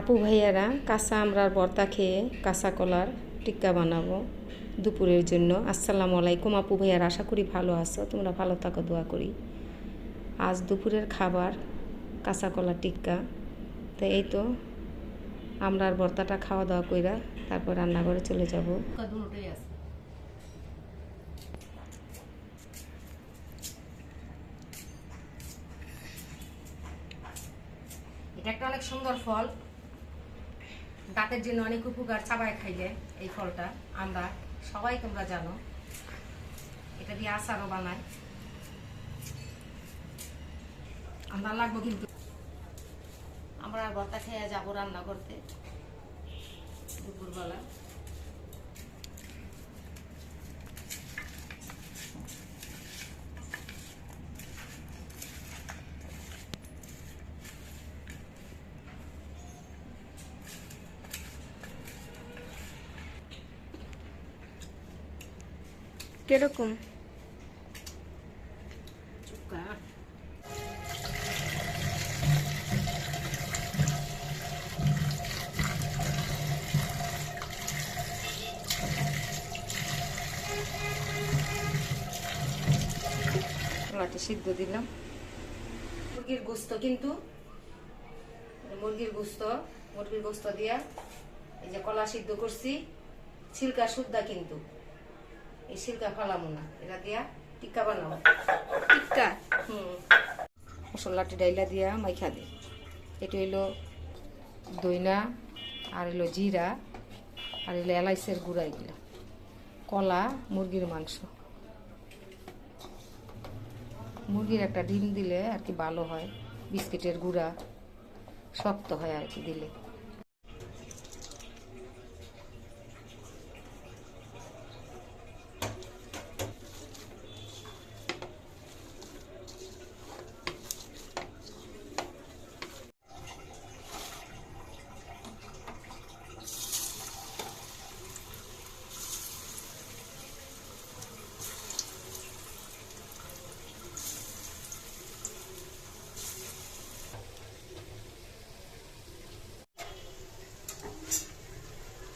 আপু ভাইয়ারা কাঁচা আমরার ভর্তা খেয়ে কাঁচা কলার টিক্কা বানাবো দুপুরের জন্য। আসসালামু আলাইকুম আপু ভাইয়ার, আশা করি ভালো আছো। তোমরা ভালো থাকো, দোয়া করি। আজ দুপুরের খাবার কাঁচা কলার টিক্কা। তো এই তো আমরার ভর্তাটা খাওয়া দাওয়া কইরা তারপর রান্নাঘরে চলে যাব। এটা একটা অনেক সুন্দর ফল। দাঁতের জন্য অনেক উপকার চাবায় খাইলে এই ফলটা। আমরা সবাই তোমরা জানো, এটা দিয়ে আচারও বানায় আমরা লাগবো কিন্তু। আমরা ভর্তা খেয়ে যাব রান্না করতে দুপুরবেলা। কীরকম? সিদ্ধ দিলাম। মুরগির গোস্ত কিন্তু, মুরগির গোস্ত মুরগির গোস্ত দিয়া এই যে কলা সিদ্ধ করছি, ছিলকা শুদ্ধা কিন্তু। এই ছিলকা ফালামো না এটা দিয়া টিক্কা বানাবো টিক্কা? হুম। মশলাটি ডাইলা দিয়া মাইখা দিই এটি হইল দইনা আর হইল জিরা আর হইল এলাইচের গুঁড়া এগুলো। কলা মুরগির মাংস। মুরগির একটা ডিম দিলে আর কি ভালো হয় বিস্কিটের গুঁড়া শক্ত হয় আর কি দিলে।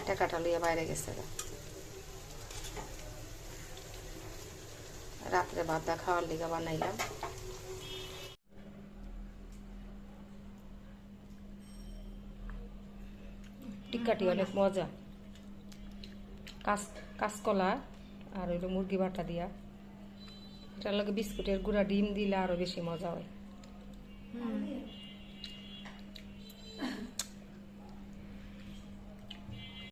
টাকাটা লইয়া বাইরে গেছে। রাত্রে ভাতটা খাওয়ার লিগা বানাইলাম। টিক্কাটি অনেক মজা। কাঁচ কাঁচকলা আর হইল মুরগি বাটা দিয়া। এটার লগে বিস্কুটের গুঁড়া, ডিম দিলে আরও বেশি মজা হয়।